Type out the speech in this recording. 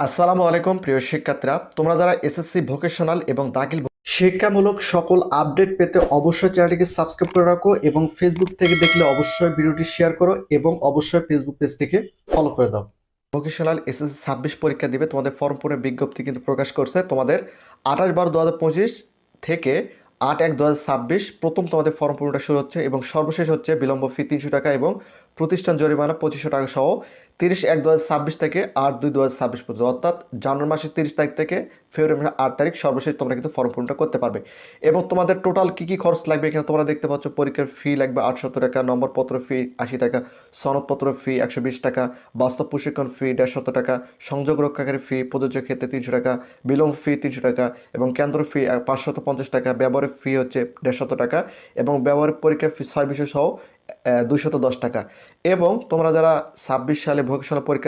আসসালামু আলাইকুম, প্রিয় শিক্ষার্থীরা। তোমরা যারা এসএসসি ভোকেশনাল এবং দাখিল শিক্ষামূলক সকল আপডেট পেতে অবশ্যই চ্যানেলটিকে সাবস্ক্রাইব করে রাখো এবং ফেসবুক থেকে দেখলে অবশ্যই ভিডিওটি শেয়ার করো এবং অবশ্যই ফেসবুক পেজটিকে ফলো করে দাও। ভোকেশনাল এসএসসি ছাব্বিশ পরীক্ষা দিবে। তোমাদের ফর্ম পূরণের বিজ্ঞপ্তি কিন্তু প্রকাশ করছে। তোমাদের আঠাশ বারো দু থেকে আট এক দু প্রথম তোমাদের ফর্ম পূরণটা শুরু হচ্ছে এবং সর্বশেষ হচ্ছে বিলম্ব ফি তিনশো টাকা এবং প্রতিষ্ঠান জরিমানা পঁচিশশো টাকা সহ তিরিশ এক দু থেকে আট দুই দু পর্যন্ত। অর্থাৎ জানুয়ারি মাসের তিরিশ তারিখ থেকে ফেব্রুয়ারি মাসের আট তারিখ সর্বশেষ তোমরা কিন্তু ফর্ম পূরণটা করতে পারবে। এবং তোমাদের টোটাল কী কী খরচ লাগবে এখানে তোমরা দেখতে পাচ্ছ, পরীক্ষার ফি লাগবে আটশো টাকা, নম্বরপত্র ফি আশি টাকা, সনদপত্র ফি একশো বিশ টাকা, বাস্তব প্রশিক্ষণ ফি দেড়শত টাকা, সংযোগ রক্ষাকারী ফি প্রযোজ্য ক্ষেত্রে তিনশো টাকা বিলম্ব ফি তিনশো টাকা, এবং কেন্দ্র ফি পাঁচশত পঞ্চাশ টাকা, ব্যবহারের ফি হচ্ছে দেড়শত টাকা, এবং ব্যবহারিক পরীক্ষার ফি বিষয় সহ দুশত দশ টাকা। এবং তোমরা যারা ছাব্বিশ সালে ভোকেশনাল পরীক্ষা